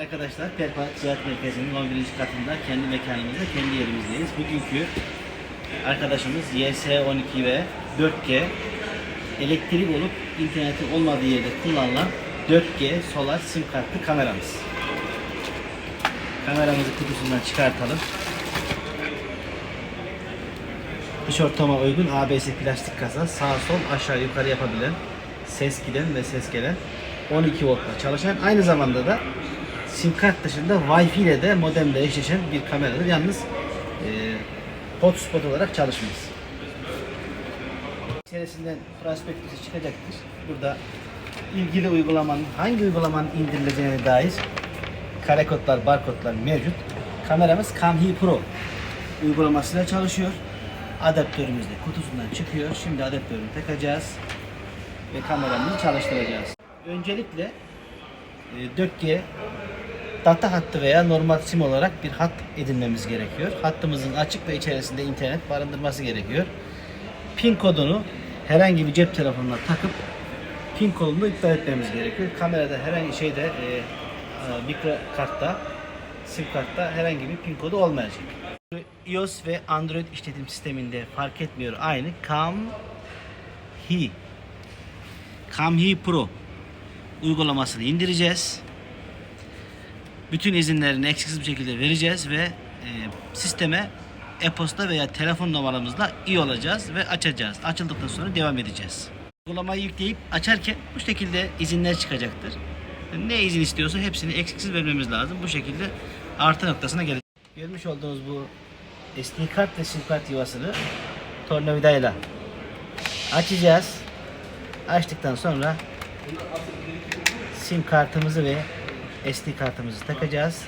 Arkadaşlar Perpa Ticaret Merkezi'nin 11. katında kendi mekanımızda, kendi yerimizdeyiz. Bugünkü arkadaşımız YS12 ve 4G elektrik olup internetin olmadığı yerde kullanılan 4G solar sim kartlı kameramız. Kameramızı kutusundan çıkartalım. Dış ortama uygun ABS plastik kasa, sağ sol aşağı yukarı yapabilen, ses giden ve ses gelen 12 voltla çalışan aynı zamanda da sim kart dışında Wi-Fi ile de modemle eşleşen bir kameradır. Yalnız e, hotspot olarak çalışmaz. İçerisinden prospektüsü çıkacaktır. Burada ilgili uygulamanın hangi uygulamanın indirileceğine dair kare kodlar, barkodlar mevcut. Kameramız Camhi Pro uygulamasıyla çalışıyor. Adaptörümüz de kutusundan çıkıyor. Şimdi adaptörünü takacağız ve kameramızı çalıştıracağız. Öncelikle e, 4G data hattı veya normal sim olarak bir hat edinmemiz gerekiyor. Hattımızın açık ve içerisinde internet barındırması gerekiyor. Pin kodunu herhangi bir cep telefonuna takıp pin kodunu iptal etmemiz gerekiyor. Kamerada herhangi şeyde e, e, mikro kartta sim kartta herhangi bir pin kodu olmayacak. iOS ve Android işletim sisteminde fark etmiyor aynı. Camhi Camhi Pro uygulamasını indireceğiz. Bütün izinlerini eksiksiz bir şekilde vereceğiz ve e, sisteme e-posta veya telefon numaramızla iyi olacağız ve açacağız. Açıldıktan sonra devam edeceğiz. Uygulamayı yükleyip açarken bu şekilde izinler çıkacaktır. Ne izin istiyorsa hepsini eksiksiz vermemiz lazım. Bu şekilde artı noktasına gelecek. Görmüş olduğunuz bu SD kart ve sim kart yuvasını tornavidayla açacağız. Açtıktan sonra sim kartımızı ve SD kartımızı takacağız.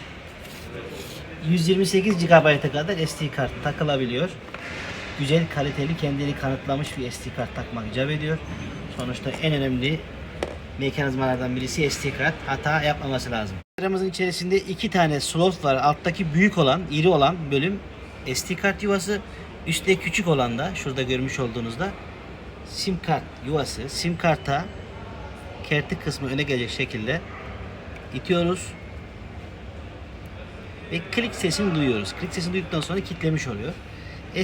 128 GB'a kadar SD kart takılabiliyor. Güzel, kaliteli, kendini kanıtlamış bir SD kart takmak icap ediyor. Sonuçta en önemli mekanizmalardan birisi SD kart. Hata yapmaması lazım. Kameramızın içerisinde iki tane slot var. Alttaki büyük olan, iri olan bölüm SD kart yuvası. Üstte küçük olan da şurada görmüş olduğunuzda sim kart yuvası. Sim karta kertik kısmı öne gelecek şekilde itiyoruz. Ve klik sesini duyuyoruz. Klik sesini duyduktan sonra kilitlemiş oluyor.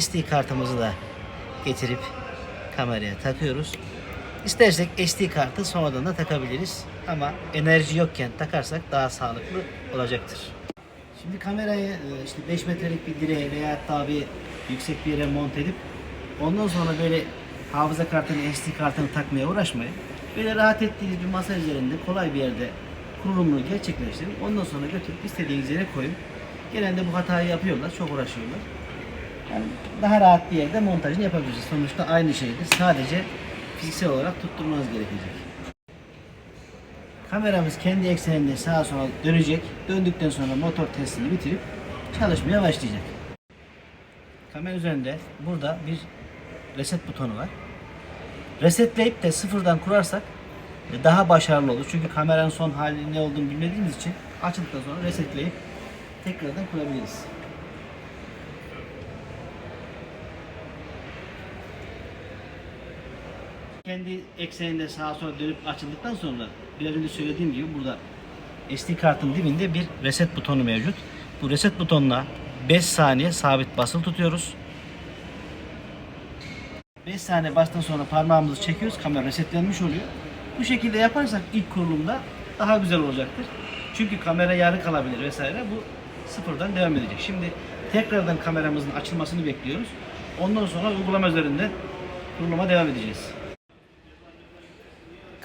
SD kartımızı da getirip kameraya takıyoruz. İstersek SD kartı sonradan da takabiliriz. Ama enerji yokken takarsak daha sağlıklı olacaktır. Şimdi kamerayı e, işte 5 metrelik bir direğe veya hatta bir yüksek bir yere monte edip ondan sonra böyle hafıza kartını, SD kartını takmaya uğraşmayın. Böyle rahat ettiğiniz bir masa üzerinde kolay bir yerde kurulumunu gerçekleştirin. Ondan sonra götürüp istediğiniz yere koyun. Genelde bu hatayı yapıyorlar, çok uğraşıyorlar. Yani daha rahat bir yerde montajını yapabilirsiniz. Sonuçta aynı şeydir. Sadece fiziksel olarak tutturmanız gerekecek. Kameramız kendi ekseninde sağa sola dönecek. Döndükten sonra motor testini bitirip çalışmaya başlayacak. Kamera üzerinde burada bir reset butonu var. Resetleyip de sıfırdan kurarsak daha başarılı olur. Çünkü kameranın son hali ne olduğunu bilmediğimiz için açıldıktan sonra resetleyip tekrardan kurabiliriz. Kendi ekseninde sağa sola dönüp açıldıktan sonra biraz önce söylediğim gibi burada SD kartın dibinde bir reset butonu mevcut. Bu reset butonuna 5 saniye sabit basılı tutuyoruz. 5 saniye bastıktan sonra parmağımızı çekiyoruz. Kamera resetlenmiş oluyor. Bu şekilde yaparsak ilk kurulumda daha güzel olacaktır. Çünkü kamera yarı kalabilir vesaire. Bu sıfırdan devam edecek. Şimdi tekrardan kameramızın açılmasını bekliyoruz. Ondan sonra uygulama üzerinde kuruluma devam edeceğiz.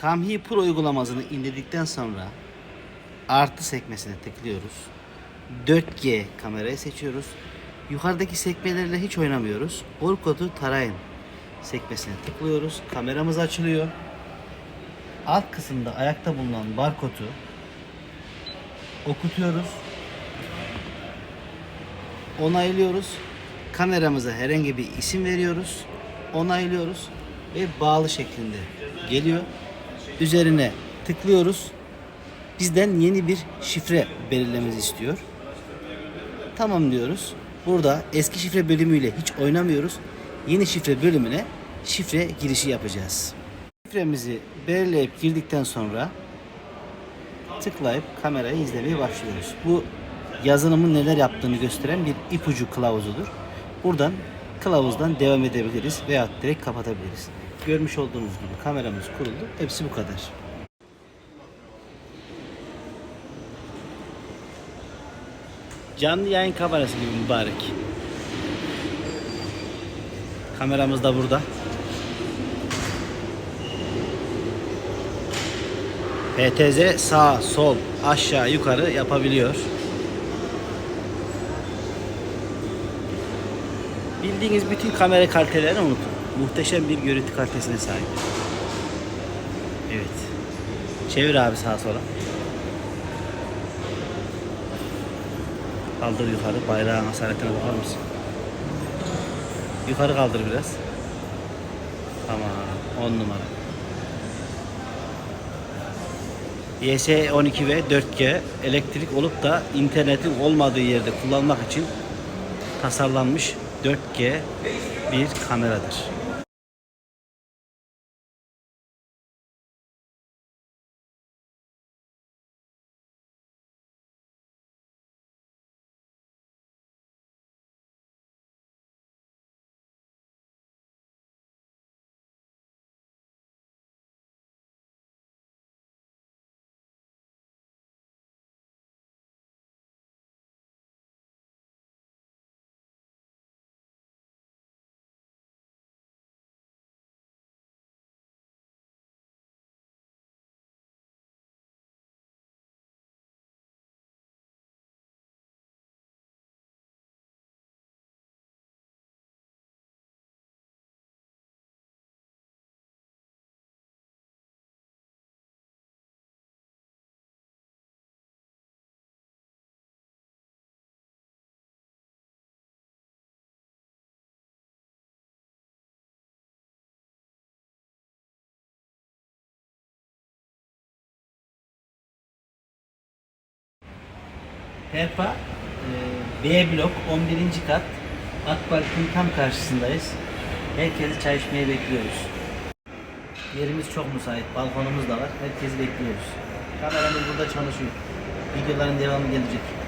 Camhi Pro uygulamasını indirdikten sonra artı sekmesine tıklıyoruz. 4G kamerayı seçiyoruz. Yukarıdaki sekmelerle hiç oynamıyoruz. Kodu tarayın sekmesine tıklıyoruz. Kameramız açılıyor. Alt kısımda ayakta bulunan barkodu okutuyoruz. Onaylıyoruz. Kameramıza herhangi bir isim veriyoruz. Onaylıyoruz ve bağlı şeklinde geliyor. Üzerine tıklıyoruz. Bizden yeni bir şifre belirlememizi istiyor. Tamam diyoruz. Burada eski şifre bölümüyle hiç oynamıyoruz. Yeni şifre bölümüne şifre girişi yapacağız. Şifremizi belirleyip girdikten sonra tıklayıp kamerayı izlemeye başlıyoruz. Bu yazılımın neler yaptığını gösteren bir ipucu kılavuzudur. Buradan kılavuzdan devam edebiliriz veya direkt kapatabiliriz. Görmüş olduğunuz gibi kameramız kuruldu. Hepsi bu kadar. Canlı yayın kamerası gibi mübarek. Kameramız da burada. PTZ sağ, sol, aşağı, yukarı yapabiliyor. Bildiğiniz bütün kamera kalitelerini unutun. Muhteşem bir görüntü kalitesine sahip. Evet. Çevir abi sağa sola. Kaldır yukarı. Bayrağın asaletine bakar mısın? Yukarı kaldır biraz. Tamam. 10 numara. YS12 ve 4G elektrik olup da internetin olmadığı yerde kullanmak için tasarlanmış 4G bir kameradır. Perpa e, B blok 11. kat Akbank'ın tam karşısındayız. Herkesi çay içmeye bekliyoruz. Yerimiz çok müsait. Balkonumuz da var. Herkesi bekliyoruz. Kameramız burada çalışıyor. Videoların devamı gelecek.